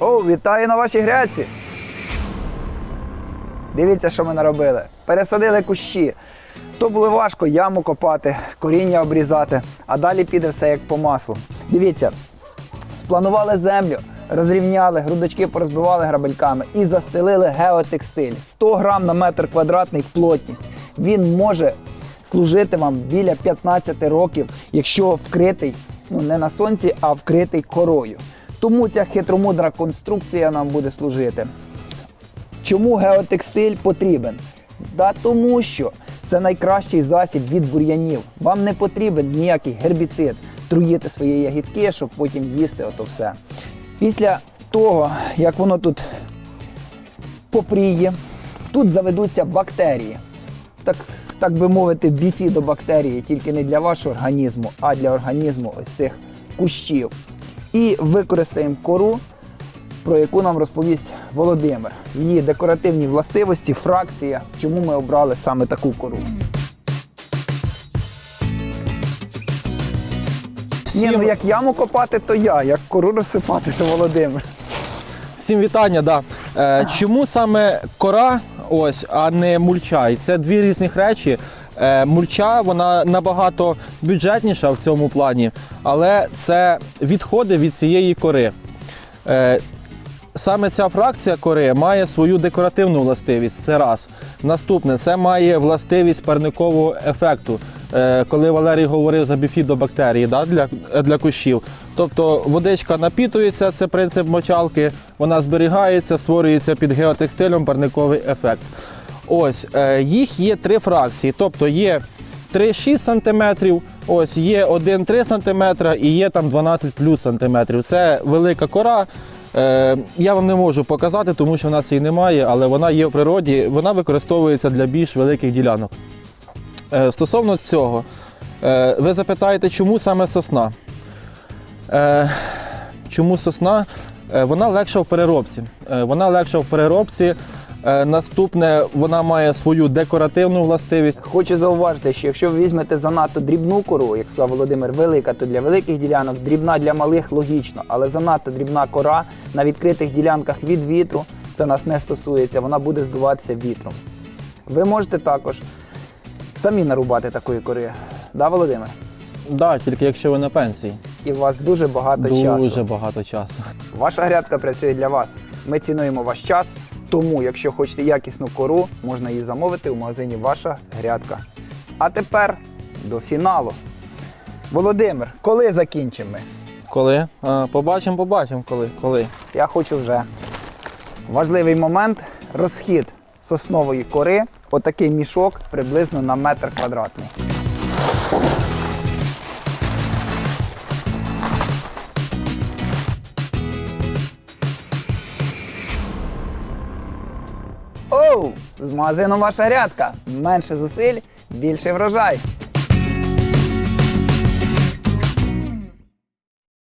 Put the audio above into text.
О, вітаю на вашій гряці! Дивіться, що ми наробили. Пересадили кущі. То було важко яму копати, коріння обрізати, а далі піде все як по маслу. Дивіться, спланували землю, розрівняли, грудочки порозбивали грабельками і застелили геотекстиль. 100 грам на метр квадратний плотність. Він може служити вам біля 15 років, якщо вкритий ну не на сонці, а вкритий корою. Тому ця хитромудра конструкція нам буде служити. Чому геотекстиль потрібен? Да тому що це найкращий засіб від бур'янів. Вам не потрібен ніякий гербіцид труїти свої ягідки, щоб потім їсти ото все. Після того, як воно тут попріє, тут заведуться бактерії. Так, так би мовити, біфідобактерії, тільки не для вашого організму, а для організму ось цих кущів. І використаємо кору, про яку нам розповість Володимир. Її декоративні властивості, фракція, чому ми обрали саме таку кору. Ні, ну як яму копати, то я, як кору розсипати, то Володимир. Всім вітання. Да. Е, чому саме кора, ось, а не мульча? І це дві різних речі. Е, мульча вона набагато бюджетніша в цьому плані, але це відходи від цієї кори. Е, Саме ця фракція кори має свою декоративну властивість. Це раз. Наступне, це має властивість парникового ефекту. Е, коли Валерій говорив за біфідобактерії да, для, для кущів. Тобто водичка напітується, це принцип мочалки, вона зберігається, створюється під геотекстилем парниковий ефект. Ось е, їх є три фракції. Тобто є 3-6 см, ось є 1-3 см і є там 12 плюс сантиметрів. Це велика кора. Е, я вам не можу показати, тому що в нас її немає, але вона є в природі, вона використовується для більш великих ділянок. Е, стосовно цього, ви запитаєте, чому саме сосна? Чому сосна? Вона легша в переробці. Вона легша в переробці. Е, наступне, вона має свою декоративну властивість. Хочу зауважити, що якщо ви візьмете занадто дрібну кору, як сказав Володимир, велика, то для великих ділянок, дрібна для малих логічно, але занадто дрібна кора на відкритих ділянках від вітру, це нас не стосується, вона буде здуватися вітром. Ви можете також самі нарубати такої кори. Да, Володимир? Да, тільки якщо ви на пенсії. І у вас дуже багато Дуже часу. багато часу. Ваша грядка працює для вас. Ми цінуємо ваш час, тому якщо хочете якісну кору, можна її замовити у магазині Ваша грядка. А тепер до фіналу. Володимир, коли закінчимо? ми? Коли? А, побачимо, побачимо, коли. коли. Я хочу вже. Важливий момент розхід соснової кори. Отакий мішок приблизно на метр квадратний. Оу! З магазином ваша грядка. Менше зусиль, більший врожай.